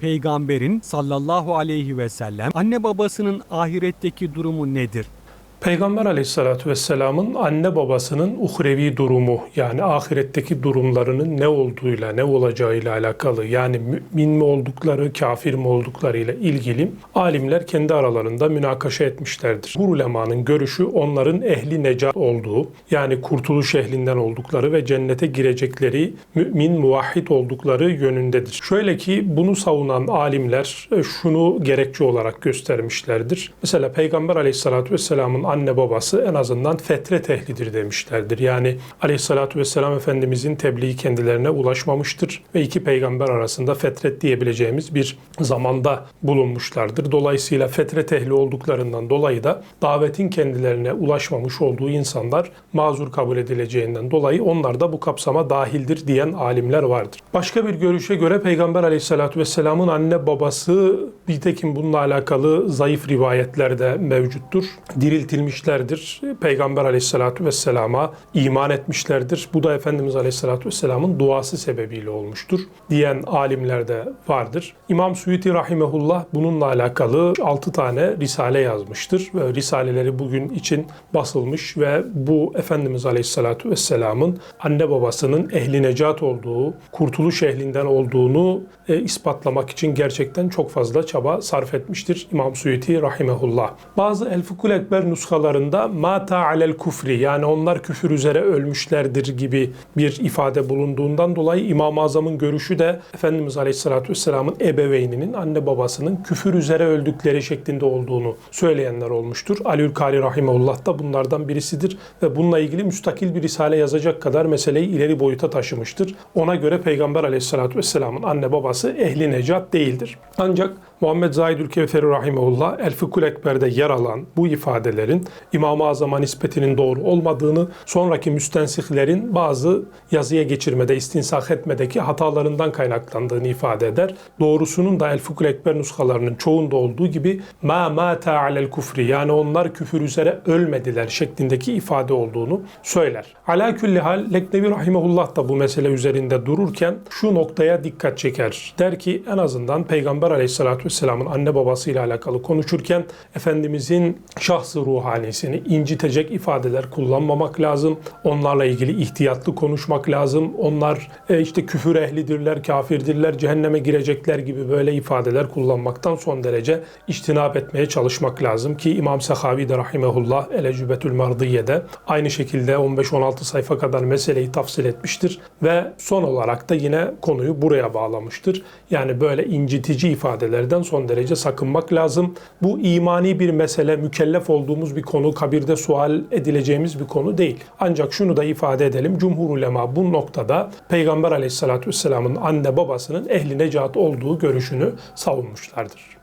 Peygamberin sallallahu aleyhi ve sellem anne babasının ahiretteki durumu nedir? Peygamber aleyhissalatü vesselamın anne babasının uhrevi durumu yani ahiretteki durumlarının ne olduğuyla ne olacağıyla alakalı yani mümin mi oldukları kafir mi olduklarıyla ilgili alimler kendi aralarında münakaşa etmişlerdir. Bu ulemanın görüşü onların ehli necat olduğu yani kurtuluş ehlinden oldukları ve cennete girecekleri mümin muvahhid oldukları yönündedir. Şöyle ki bunu savunan alimler e, şunu gerekçe olarak göstermişlerdir. Mesela Peygamber aleyhissalatü vesselamın anne babası en azından fetret ehlidir demişlerdir. Yani aleyhissalatü vesselam Efendimizin tebliği kendilerine ulaşmamıştır ve iki peygamber arasında fetret diyebileceğimiz bir zamanda bulunmuşlardır. Dolayısıyla fetret ehli olduklarından dolayı da davetin kendilerine ulaşmamış olduğu insanlar mazur kabul edileceğinden dolayı onlar da bu kapsama dahildir diyen alimler vardır. Başka bir görüşe göre Peygamber aleyhissalatü vesselamın anne babası bir tekim bununla alakalı zayıf rivayetler de mevcuttur. Diriltilmişlerdir. Peygamber aleyhissalatü vesselama iman etmişlerdir. Bu da Efendimiz aleyhissalatü vesselamın duası sebebiyle olmuştur diyen alimler de vardır. İmam Suyuti rahimehullah bununla alakalı 6 tane risale yazmıştır. Ve risaleleri bugün için basılmış ve bu Efendimiz aleyhissalatü vesselamın anne babasının ehli necat olduğu, kurtuluş ehlinden olduğunu e, ispatlamak için gerçekten çok fazla çaba sarf etmiştir İmam Suyuti rahimehullah. Bazı El Fukul Ekber nuskalarında mata alel kufri yani onlar küfür üzere ölmüşlerdir gibi bir ifade bulunduğundan dolayı İmam-ı Azam'ın görüşü de Efendimiz Aleyhisselatü Vesselam'ın ebeveyninin anne babasının küfür üzere öldükleri şeklinde olduğunu söyleyenler olmuştur. Aliül Kari Rahimullah da bunlardan birisidir ve bununla ilgili müstakil bir risale yazacak kadar meseleyi ileri boyuta taşımıştır. Ona göre Peygamber Aleyhisselatü Vesselam'ın anne babası ehli necat değildir. Ancak Muhammed Zahidül Kevferi Rahimullah El Ekber'de yer alan bu ifadelerin İmam-ı Azam'a nispetinin doğru olmadığını, sonraki müstensihlerin bazı yazıya geçirmede, istinsak etmedeki hatalarından kaynaklandığını ifade eder. Doğrusunun da El Fıkhul Ekber nuskalarının çoğunda olduğu gibi ma mata alel kufri yani onlar küfür üzere ölmediler şeklindeki ifade olduğunu söyler. Ala külli hal Leknevi Rahimullah da bu mesele üzerinde dururken şu noktaya dikkat çeker. Der ki en azından Peygamber Aleyhisselatü Vesselam'ın anne babasıyla alakalı konuşurken Efendimizin şahsı ruhanisini incitecek ifadeler kullanmamak lazım. Onlarla ilgili ihtiyatlı konuşmak lazım. Onlar e, işte küfür ehlidirler, kafirdirler, cehenneme girecekler gibi böyle ifadeler kullanmaktan son derece içtinap etmeye çalışmak lazım ki İmam Sehavi de rahimehullah Elecübetül Mardiye'de aynı şekilde 15-16 sayfa kadar meseleyi tafsil etmiştir ve son olarak da yine konuyu buraya bağlamıştır. Yani böyle incitici ifadelerden son derece sakınmak lazım. Bu imani bir mesele, mükellef olduğumuz bir konu, kabirde sual edileceğimiz bir konu değil. Ancak şunu da ifade edelim. Cumhur ulema bu noktada Peygamber aleyhissalatü vesselamın anne babasının ehli necat olduğu görüşünü savunmuşlardır.